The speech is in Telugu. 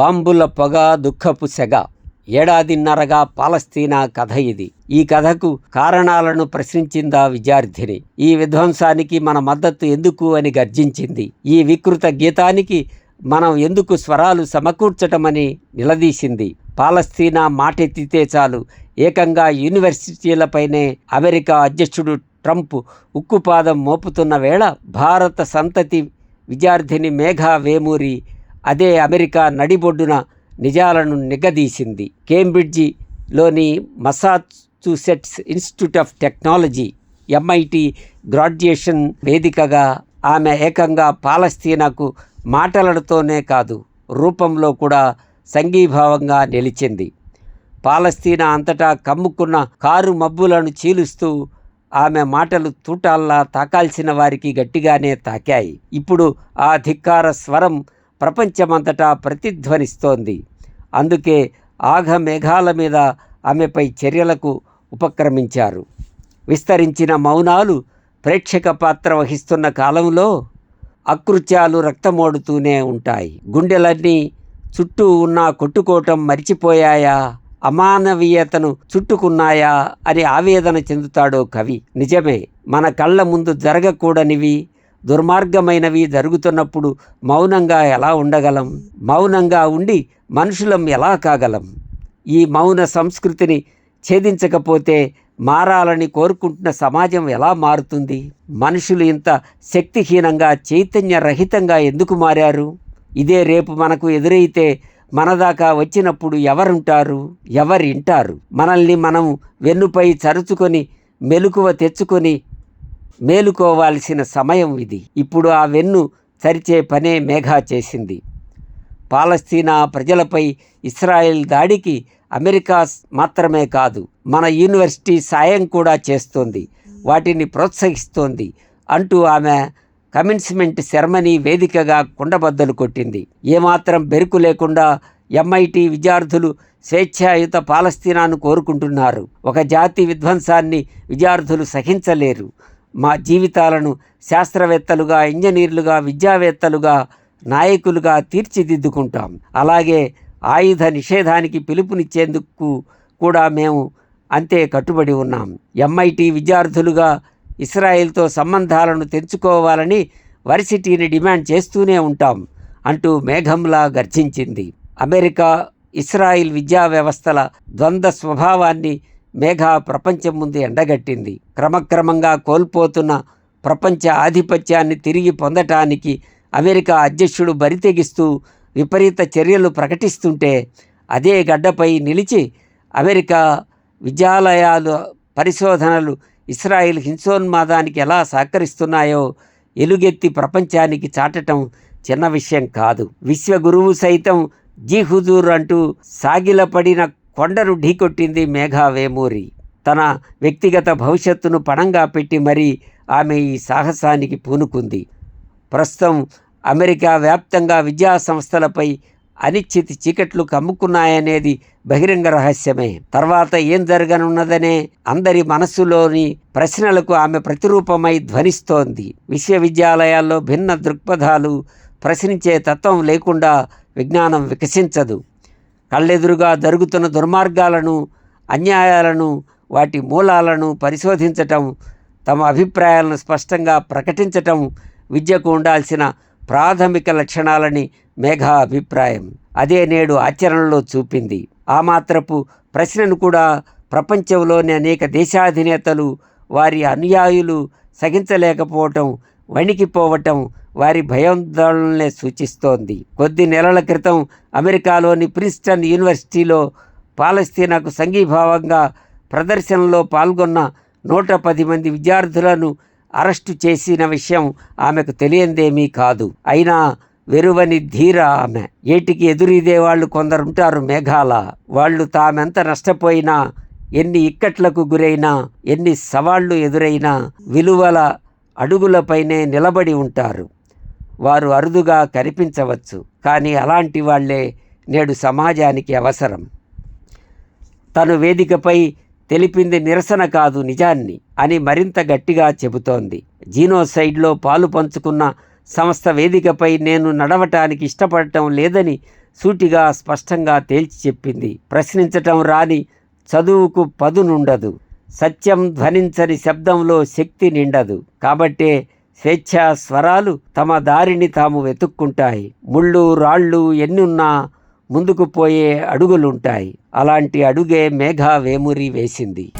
బాంబుల పొగ దుఃఖపు సెగ. ఏడాదిన్నరగా పాలస్తీనా కథ ఇది. ఈ కథకు కారణాలను ప్రశ్నించిందా విద్యార్థిని? ఈ విధ్వంసానికి మన మద్దతు ఎందుకు అని గర్జించింది. ఈ వికృత గీతానికి మనం ఎందుకు స్వరాలు సమకూర్చటమని నిలదీసింది. పాలస్తీనా మాటెత్తితే చాలు. ఏకంగా యూనివర్సిటీలపైనే అమెరికా అధ్యక్షుడు ట్రంప్ ఉక్కుపాదం మోపుతున్న వేళ భారత సంతతి విద్యార్థిని మేఘా వేమూరి అదే అమెరికా నడిబొడ్డున నిజాలను నిగదీసింది. కేంబ్రిడ్జిలోని Massachusetts institute of technology MIT graduation వేదికగా ఆమె ఏకంగా పాలస్తీనాకు మాటలతోనే కాదు రూపంలో కూడా సంఘీభావంగా నిలిచింది. పాలస్తీనా అంతటా కమ్ముకున్న కారు మబ్బులను చీలుస్తూ ఆమె మాటలు తూటాల్లా తాకాల్సిన వారికి గట్టిగానే తాకాయి. ఇప్పుడు ఆ ధిక్కార స్వరం ప్రపంచమంతటా ప్రతిధ్వనిస్తోంది. అందుకే ఆఘ మేఘాల మీద ఆమెపై చర్యలకు ఉపక్రమించారు. విస్తరించిన మౌనాలు ప్రేక్షక పాత్ర వహిస్తున్న కాలంలో అకృత్యాలు రక్తమోడుతూనే ఉంటాయి. గుండెలన్నీ చుట్టూ ఉన్న కొట్టుకోవటం మరిచిపోయాయా? అమానవీయతను చుట్టుకున్నాయా అని ఆవేదన చెందుతాడో కవి. నిజమే మన కళ్ళ ముందు జరగకూడనివి దుర్మార్గమైనవి జరుగుతున్నప్పుడు మౌనంగా ఎలా ఉండగలం? మౌనంగా ఉండి మనుషులం ఎలా కాగలం? ఈ మౌన సంస్కృతిని ఛేదించకపోతే మారాలని కోరుకుంటున్న సమాజం ఎలా మారుతుంది? మనుషులు ఇంత శక్తిహీనంగా చైతన్య రహితంగా ఎందుకు మారారు? ఇదే రేపు మనకు ఎదురైతే మనదాకా వచ్చినప్పుడు ఎవరుంటారు? ఎవరింటారు? మనల్ని మనం వెన్నుపై చరుచుకొని మెలకువ తెచ్చుకొని మేలుకోవాల్సిన సమయం ఇది. ఇప్పుడు ఆ వెన్ను చరిచే పనే మేఘా చేసింది. పాలస్తీనా ప్రజలపై ఇస్రాయెల్ దాడికి అమెరికా మాత్రమే కాదు మన యూనివర్సిటీ సాయం కూడా చేస్తోంది. వాటిని ప్రోత్సహిస్తోంది అంటూ ఆమె కమిన్స్మెంట్ సెరమనీ వేదికగా కుండబద్దలు కొట్టింది. ఏమాత్రం బెరుకు లేకుండా ఎంఐటి విద్యార్థులు స్వేచ్ఛాయుత పాలస్తీనాను కోరుకుంటున్నారు. ఒక జాతి విధ్వంసాన్ని విద్యార్థులు సహించలేరు. మా జీవితాలను శాస్త్రవేత్తలుగా ఇంజనీర్లుగా విద్యావేత్తలుగా నాయకులుగా తీర్చిదిద్దుకుంటాం. అలాగే ఆయుధ నిషేధానికి పిలుపునిచ్చేందుకు కూడా మేము అంతే కట్టుబడి ఉన్నాం. ఎంఐటి విద్యార్థులుగా ఇస్రాయెల్తో సంబంధాలను తెంచుకోవాలని వర్సిటీని డిమాండ్ చేస్తూనే ఉంటాం అంటూ మేఘంలా గర్జించింది. అమెరికా ఇస్రాయిల్ విద్యా వ్యవస్థల ద్వంద్వ స్వభావాన్ని మేఘా ప్రపంచం ముందు ఎండగట్టింది. క్రమక్రమంగా కోల్పోతున్న ప్రపంచ ఆధిపత్యాన్ని తిరిగి పొందటానికి అమెరికా అధ్యక్షుడు బరితెగిస్తూ విపరీత చర్యలు ప్రకటిస్తుంటే అదే గడ్డపై నిలిచి అమెరికా విద్యాలయాలు పరిశోధనలు ఇస్రాయిల్ హింసోన్మాదానికి ఎలా సహకరిస్తున్నాయో ఎలుగెత్తి ప్రపంచానికి చాటటం చిన్న విషయం కాదు. విశ్వగురువు సైతం జీ హుజూర్ అంటూ సాగిలపడిన కొండను ఢీకొట్టింది మేఘా వేమూరి తన వ్యక్తిగత భవిష్యత్తును పణంగా పెట్టి మరీ ఆమె ఈ సాహసానికి పూనుకుంది. ప్రస్తుతం అమెరికా వ్యాప్తంగా విద్యా సంస్థలపై అనిశ్చితి చీకట్లు కమ్ముకున్నాయనేది బహిరంగ రహస్యమే. తర్వాత ఏం జరగనున్నదనే అందరి మనస్సులోని ప్రశ్నలకు ఆమె ప్రతిరూపమై ధ్వనిస్తోంది. విశ్వవిద్యాలయాల్లో భిన్న దృక్పథాలు ప్రశ్నించే తత్వం లేకుండా విజ్ఞానం వికసించదు. కళ్ళెదురుగా జరుగుతున్న దుర్మార్గాలను అన్యాయాలను వాటి మూలాలను పరిశోధించటం తమ అభిప్రాయాలను స్పష్టంగా ప్రకటించటం విద్యకు ఉండాల్సిన ప్రాథమిక లక్షణాలని మేఘా అభిప్రాయం. అదే నేడు ఆచరణలో చూపింది. ఆ మాత్రపు ప్రశ్నను కూడా ప్రపంచంలోని అనేక దేశాధినేతలు వారి అనుయాయులు సహించలేకపోవటం వణికిపోవటం వారి భయాందోళనలే సూచిస్తోంది. కొద్ది నెలల క్రితం అమెరికాలోని ప్రిన్స్టన్ యూనివర్సిటీలో పాలస్తీనాకు సంఘీభావంగా ప్రదర్శనలో పాల్గొన్న నూట పది మంది విద్యార్థులను అరెస్టు చేసిన విషయం ఆమెకు తెలియందేమీ కాదు. అయినా వెరువని ధీర ఆమె. ఏటికి ఎదురీదే వాళ్ళు కొందరుంటారు మేఘాల. వాళ్ళు తామెంత నష్టపోయినా ఎన్ని ఇక్కట్లకు గురైనా ఎన్ని సవాళ్ళు ఎదురైనా విలువల అడుగులపైనే నిలబడి ఉంటారు. వారు అరుదుగా కనిపించవచ్చు కానీ అలాంటి వాళ్ళే నేడు సమాజానికి అవసరం. తను వేదికపై తెలిపింది నిరసన కాదు నిజాన్ని అని మరింత గట్టిగా చెబుతోంది. జీనోసైడ్లో పాలు పంచుకున్న సంస్థ వేదికపై నేను నడవటానికి ఇష్టపడటం లేదని సూటిగా స్పష్టంగా తేల్చి చెప్పింది. ప్రశ్నించటం రాని చదువుకు పదునుండదు. సత్యం ధ్వనించని శబ్దంలో శక్తి నిండదు. కాబట్టే స్వేచ్ఛా స్వరాలు తమ దారిని తాము వెతుక్కుంటాయి. ముళ్ళు రాళ్ళు ఎన్నున్నా ముందుకు పోయే అడుగులుంటాయి. అలాంటి అడుగే మేఘా వేమురి వేసింది.